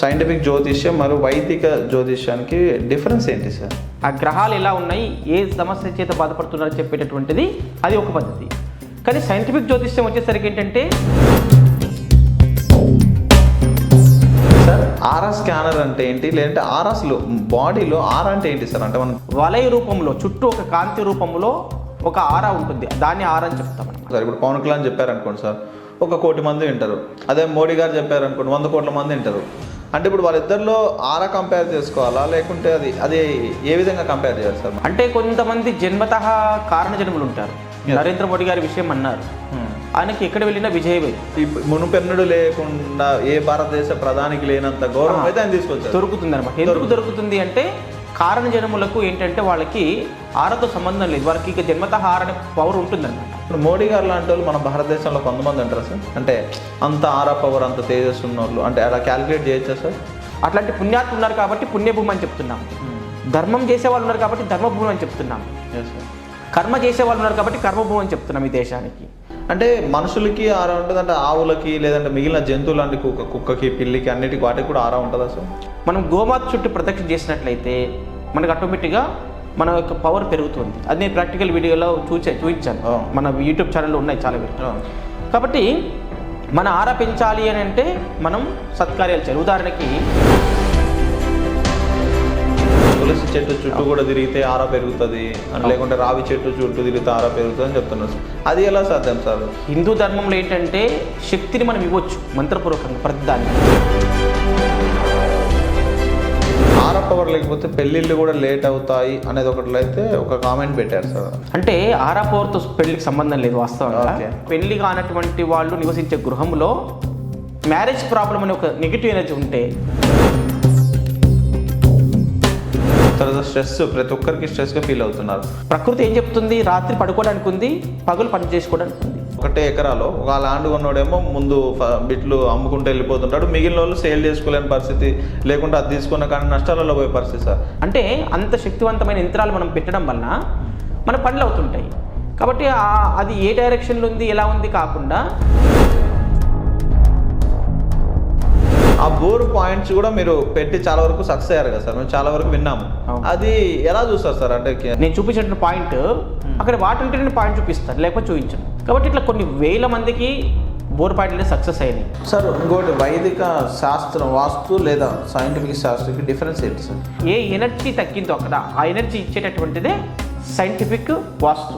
Scientific జ్యోతిష్యం మరియు వైదిక జ్యోతిష్యానికి డిఫరెన్స్ ఏంటి సార్? ఆ గ్రహాలు ఎలా ఉన్నాయి? ఏ సమస్య చేత బాధపడుతున్నారో చెప్పేటటువంటిది అది ఒక పద్ధతి. కానీ సైంటిఫిక్ జ్యోతిష్యం వచ్చేసరికి ఏంటంటే సార్ ఆరా స్కానర్ అంటే ఏంటి? లేదంటే ఆరాస్లో బాడీలో ఆరా అంటే ఏంటి సార్? అంటే మనం వలయ రూపంలో చుట్టూ ఒక కాంతి రూపంలో ఒక ఆరా ఉంటుంది. దాన్ని ఆరా అని చెప్తాం సార్ ఇప్పుడు పవన్ కళ్యాణ్ చెప్పారనుకోండి సార్ ఒక కోటి మంది వింటారు. అదే మోడీ గారు చెప్పారనుకోండి వంద కోట్ల మంది వింటారు. అంటే ఇప్పుడు వాళ్ళిద్దరిలో ఆరా కంపేర్ చేసుకోవాలా? లేకుంటే అది అది ఏ విధంగా కంపేర్ చేయాలి సార్? అంటే కొంతమంది జన్మత కారణ జన్మలు ఉంటారు నరేంద్ర మోడీ గారి విషయం అన్నారు. ఆయనకి ఎక్కడ వెళ్ళినా విజయమే. ఇప్పుడు మునుపెన్నడు లేకుండా ఏ భారతదేశ ప్రధానికి లేనంత గౌరవం అయితే ఆయన తీసుకొచ్చారు. దొరుకుతుంది అనమాట ఎందుకు దొరుకుతుంది. అంటే కారణ జన్ములకు ఏంటంటే వాళ్ళకి ఆరతో సంబంధం లేదు. వాళ్ళకి ఇక జన్మత అనే పవర్ ఉంటుందన్నమాట. ఇప్పుడు మోడీ గారు లాంటి వాళ్ళు మన భారతదేశంలో కొంతమంది అంటారు సార్? అంటే అంత ఆరా పవర్ అంత తేజస్ ఉన్న వాళ్ళు అంటే అలా క్యాలిక్యులేట్ చేయొచ్చా సార్? అట్లాంటి పుణ్యాత్ములు ఉన్నారు కాబట్టి పుణ్యభూమి అని చెప్తున్నాం. ధర్మం చేసే వాళ్ళు ఉన్నారు కాబట్టి ధర్మభూమి అని చెప్తున్నాం. కర్మ చేసే వాళ్ళు ఉన్నారు కాబట్టి కర్మభూమి అని చెప్తున్నాం ఈ దేశానికి. అంటే మనుషులకి ఆరా ఉంటుంది అంటే ఆవులకి లేదంటే మిగిలిన జంతువులు లాంటి కుక్క కుక్కకి పిల్లికి అన్నిటికి వాటికి కూడా ఆరా ఉంటుందా సార్? మనం గోమాత చుట్టూ ప్రదక్షిణ చేసినట్లయితే మనకు ఆటోమేటిక్గా మన యొక్క పవర్ పెరుగుతుంది. అది నేను ప్రాక్టికల్ వీడియోలో చూచే చూపించాను. మన యూట్యూబ్ ఛానల్లో ఉన్నాయి చాలా వీడియో కాబట్టి మన ఆర పెంచాలి అని అంటే మనం సత్కార్యాలు చేయాలి. ఉదాహరణకి తులసి చెట్టు చుట్టూ కూడా తిరిగితే ఆరా పెరుగుతుంది అని లేకుంటే రావి చెట్టు చుట్టూ తిరిగితే ఆరా పెరుగుతుంది అని చెప్తున్నారు. అది ఎలా సాధ్యం సార్? హిందూ ధర్మంలో ఏంటంటే శక్తిని మనం ఇవ్వచ్చు. మంత్రపూర్వకంగా ప్రతిదాన్ని. ఆరా పవర్ లేకపోతే పెళ్ళిళ్ళు కూడా లేట్ అవుతాయి అనేది ఒకటి అయితే ఒక కామెంట్ పెట్టారు సార్. అంటే ఆరా పవర్తో పెళ్ళికి సంబంధం లేదు వాస్తవంగా. పెళ్ళి కానటువంటి వాళ్ళు నివసించే గృహంలో మ్యారేజ్ ప్రాబ్లం అనే ఒక నెగిటివ్ ఎనర్జీ ఉంటే తర్వాత స్ట్రెస్ ప్రతి ఒక్కరికి స్ట్రెస్గా ఫీల్ అవుతున్నారు. ప్రకృతి ఏం చెప్తుంది? రాత్రి పడుకోవడానికి ఉంది పగలు పని చేసుకోవడానికి ఒకటే ఎకరాలో ఒక ల్యాండ్ కొన్నోడేమో ముందు బిట్లు అమ్ముకుంటూ వెళ్ళిపోతుంటాడు. మిగిలిన వాళ్ళు సేల్ చేసుకోలేని పరిస్థితి. లేకుంటే అది తీసుకున్న కానీ నష్టాలలో పోయే పరిస్థితి సార్. అంటే అంత శక్తివంతమైన యంత్రాలు మనం పెట్టడం వలన మన పనులు అవుతుంటాయి. కాబట్టి అది ఏ డైరెక్షన్లో ఉంది ఎలా ఉంది కాకుండా ఆ బోర్ పాయింట్స్ కూడా మీరు పెట్టి చాలా వరకు సక్సెస్ అయ్యారు కదా సార్. మేము చాలా వరకు విన్నాము. అది ఎలా చూస్తారు సార్? అంటే నేను చూపించిన పాయింట్ అక్కడ వాటి ఉంటే నేను పాయింట్ చూపిస్తాను లేకపోతే చూపించను కాబట్టి ఇట్లా కొన్ని వేల మందికి బోర్ పాయింట్లు సక్సెస్ అయినాయి. సార్ ఇంకోటి వైదిక శాస్త్రం వాస్తు లేదా సైంటిఫిక్ శాస్త్రకి డిఫరెన్స్ ఏంటి సార్? ఏ ఎనర్జీ తగ్గిందో అక్కడ ఆ ఎనర్జీ ఇచ్చేటటువంటిదే సైంటిఫిక్ వాస్తు.